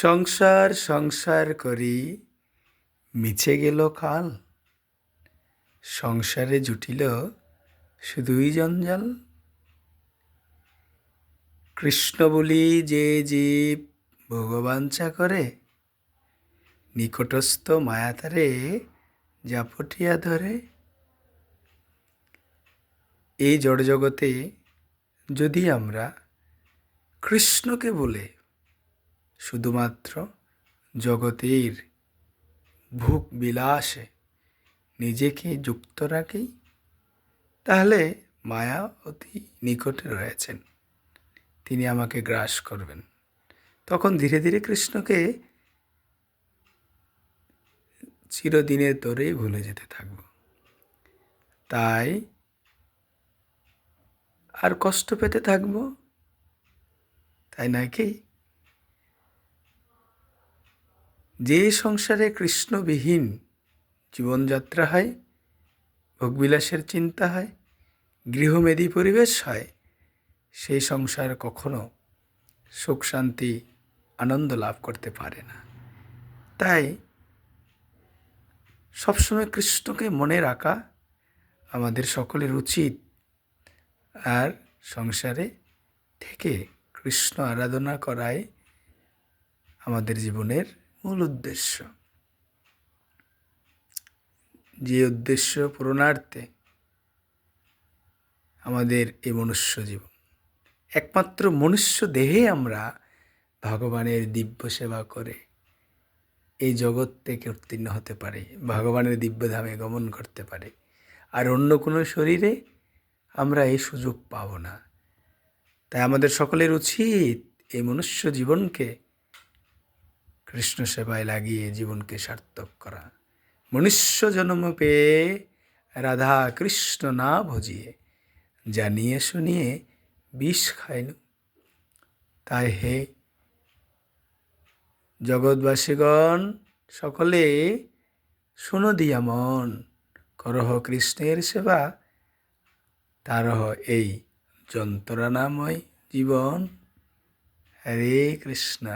সংসার সংসার করি, মিছে গেল কাল। সংসারে জুটিল শুধুই জঞ্জাল। কৃষ্ণ বলি যে জীব ভগবাঞ্ছা করে, নিকটস্থ মায়াতারে জাপটিয়া ধরে। এই জড়জগতে যদি আমরা কৃষ্ণকে বলে শুধুমাত্র জগতের ভোগ বিলাসে নিজেকে যুক্ত রাখি, তাহলে মায়া অতি নিকটে রয়েছেন। তিনি আমাকে গ্রাস করবেন। তখন ধীরে ধীরে কৃষ্ণকে চিরদিনের তোরেই ভুলে যেতে থাকব। তাই আর কষ্ট পেতে থাকব? তাই নয় যে সংসারে কৃষ্ণবিহীন জীবনযাত্রা হয়, ভোগবিলাসের চিন্তা হয়, গৃহমেদী পরিবেশ হয় সেই সংসার কখনো সুখ, শান্তি, আনন্দ লাভ করতে পারে না। তাই সবসময় কৃষ্ণকে মনে রাখা আমাদের সকলের উচিত। আর সংসারে থেকে কৃষ্ণ আরাধনা করায় আমাদের জীবনের মূল উদ্দেশ্য। যে উদ্দেশ্য পূরণার্থে আমাদের এই মনুষ্য জীবন। একমাত্র মনুষ্য দেহে আমরা ভগবানের দিব্য সেবা করে এই জগৎ থেকে উত্তীর্ণ হতে পারে, ভগবানের দিব্যধামে গমন করতে পারে। আর অন্য কোনো শরীরে আমরা এই সুযোগ পাব না। তাই আমাদের সকলের উচিত এই মনুষ্য জীবনকে কৃষ্ণ সেবায় লাগিয়ে জীবনকে সার্থক করা। মনুষ্য জন্ম পেয়ে রাধা কৃষ্ণ না ভজিয়ে, জানিয়ে শুনিয়ে বিষ খাইল তাই হে জগৎবাসীগণ, সকলে শুনো দিয়া মন। করহ কৃষ্ণের সেবা, তারহ এই যন্ত্রণাময় জীবন। হরে কৃষ্ণ।